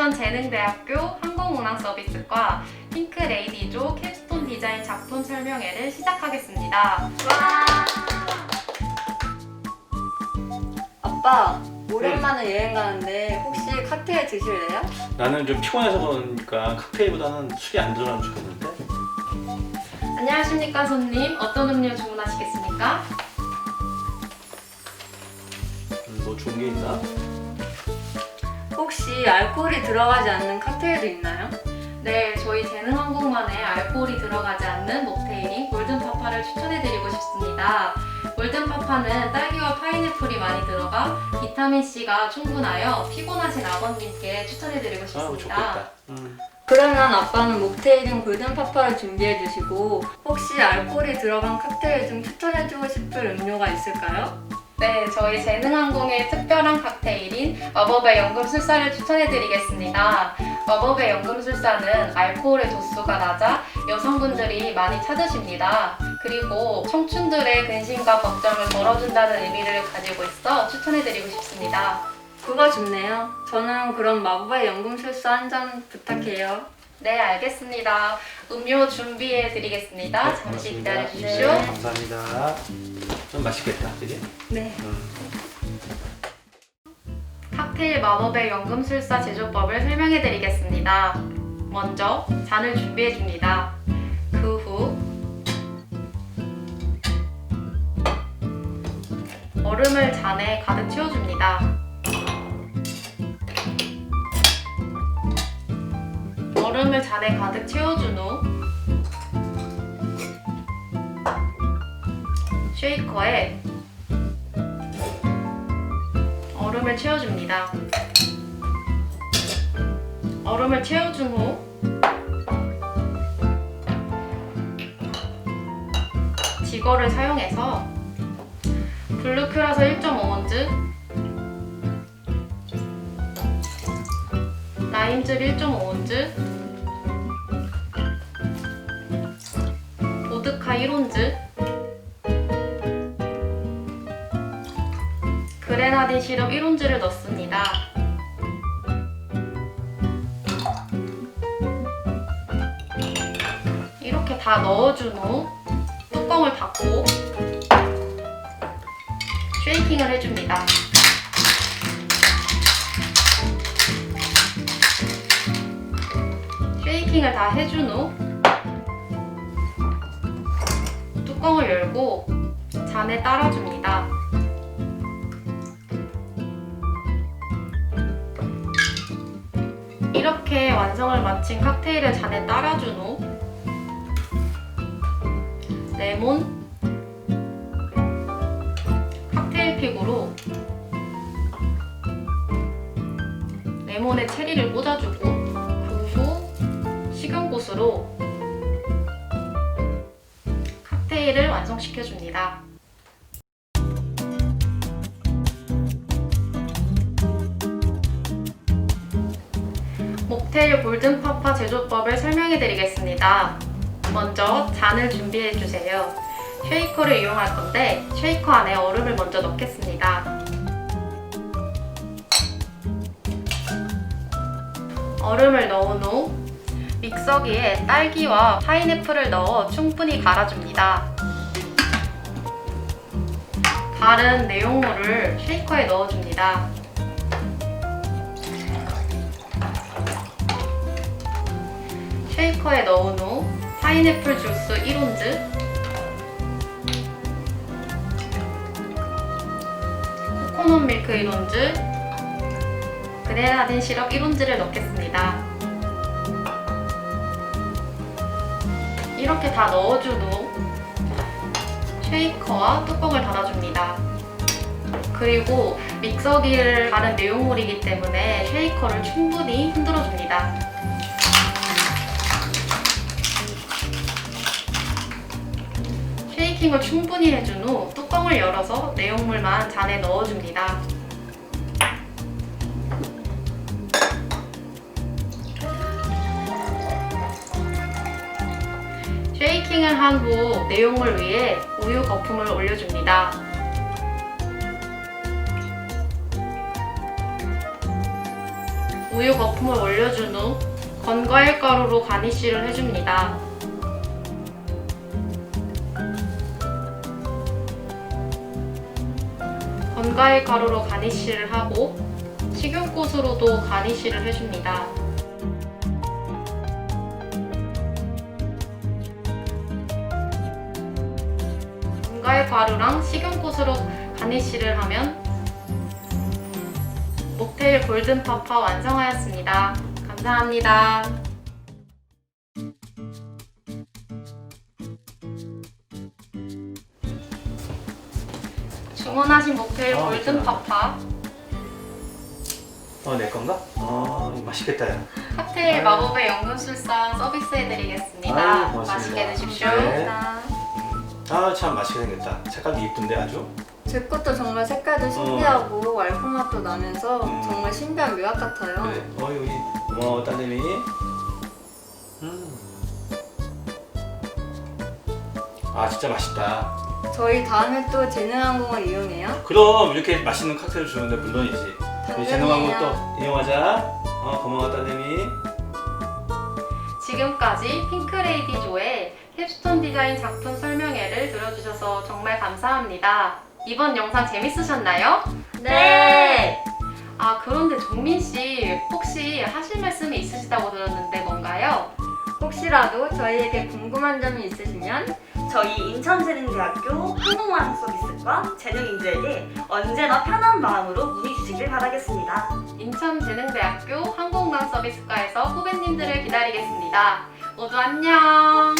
인천재능대학교 항공운항서비스과 핑크레이디조 캡스톤 디자인 작품 설명회를 시작하겠습니다. 아빠, 오랜만에 여행 가는데 혹시 칵테일 드실래요? 나는 좀 피곤해서 그러니까 칵테일보다는 술이 안 들어가면 좋겠는데 안녕하십니까 손님. 어떤 음료 주문하시겠습니까? 음, 뭐 좋은 게 있나? 혹시 알코올이 들어가지 않는 칵테일도 있나요? 네, 저희 재능항공만의 알코올이 들어가지 않는 목테일인 골든파파를 추천해드리고 싶습니다. 골든파파는 딸기와 파인애플이 많이 들어가 비타민C가 충분하여 피곤하신 아버님께 추천해드리고 아 싶습니다. 좋겠다 음. 그러면 아빠는 목테일인 골든파파를 준비해 주시고 혹시 알코올이 들어간 칵테일 중 추천해 주고 싶을 음료가 있을까요? 네, 저희 재능항공의 특별한 칵테일인 마법의 연금술사를 추천해드리겠습니다. 마법의 연금술사는 알코올의 도수가 낮아 여성분들이 많이 찾으십니다. 그리고 청춘들의 근심과 걱정을 덜어준다는 의미를 가지고 있어 추천해드리고 싶습니다. 그거 좋네요. 저는 그럼 마법의 연금술사 한 잔 부탁해요. 네, 알겠습니다. 음료 준비해드리겠습니다. 네, 잠시. 기다려주십시오. 네, 감사합니다 좀 맛있겠다 그지? 네. 음. 칵테일 마법의 연금술사 제조법을 설명해 드리겠습니다. 먼저 잔을 준비해 줍니다. 그 후 얼음을 잔에 가득 채워줍니다. 얼음을 잔에 가득 채워준 후 쉐이커에 얼음을 채워줍니다. 얼음을 채워준 후 지거를 사용해서 블루큐라서 1.5온즈 라임즙 1.5온즈 보드카 1온즈 그레나딘 시럽 1온즈를 넣습니다. 이렇게 다 넣어준 후 뚜껑을 닫고 쉐이킹을 해줍니다. 쉐이킹을 다 해준 후 뚜껑을 열고 잔에 따라줍니다. 이렇게 완성을 마친 칵테일을 잔에 따라준 후 레몬 칵테일 픽으로 레몬에 체리를 꽂아주고 그 후 식용꽃으로 칵테일을 완성시켜줍니다. 목테일 골든파파 제조법을 설명해 드리겠습니다. 먼저 잔을 준비해 주세요. 쉐이커를 이용할 건데 쉐이커 안에 얼음을 먼저 넣겠습니다. 얼음을 넣은 후 믹서기에 딸기와 파인애플을 넣어 충분히 갈아줍니다. 갈은 내용물을 쉐이커에 넣어줍니다. 쉐이커에 넣은 후 파인애플 주스 1온즈 코코넛 밀크 1온즈 그레나딘 시럽 1온즈를 넣겠습니다. 이렇게 다 넣어준 후 쉐이커와 뚜껑을 닫아줍니다. 그리고 믹서기를 가른 내용물이기 때문에 쉐이커를 충분히 흔들어줍니다. 쉐이킹을 충분히 해준 후 뚜껑을 열어서 내용물만 잔에 넣어줍니다. 쉐이킹을 한 후 내용물 위에 우유 거품을 올려줍니다. 우유 거품을 올려준 후 건과일 가루로 가니쉬를 해줍니다. 건과일 가루로 가니쉬를 하고 식용꽃으로도 가니쉬를 해줍니다. 건과일 가루랑 식용꽃으로 가니쉬를 하면 목테일 골든 파파 완성하였습니다. 감사합니다. 주문하신 목테일 아, 골든. 파파 어, 내 건가? 어, 맛있겠다. 야. 칵테일 아유. 마법의 연금술사 서비스해드리겠습니다. 아유, 고맙습니다. 맛있게 드십시오. 네. 자, 아, 참 맛있게 생겼다. 색깔도 이쁜데 아주. 제 것도 정말 색깔도 신기하고 알콩 맛도 나면서 음. 정말 신비한 묘약 같아요. 그래. 어, 여기 고마워, 딸내미. 음. 아, 진짜 맛있다. 저희 다음에 또 재능항공을 이용해요. 그럼 이렇게 맛있는 칵테일 주는데 물론이지. 우리 당연히요. 또 이용하자. 어, 고마워, 딸내미. 지금까지 핑크레이디 조의 캡스톤 디자인 작품 설명회를 들어주셔서 정말 감사합니다. 이번 영상 재밌으셨나요? 네. 아 그런데 종민 씨 혹시 하실 말씀이 있으시다고 들었는데 뭔가요? 혹시라도 저희에게 궁금한 점이 있으시면 저희 인천재능대학교 항공왕 서비스과 재능인재에게 언제나 편한 마음으로 문의 주시길 바라겠습니다. 인천재능대학교 항공관 서비스과에서 후배님들을 기다리겠습니다. 모두 안녕.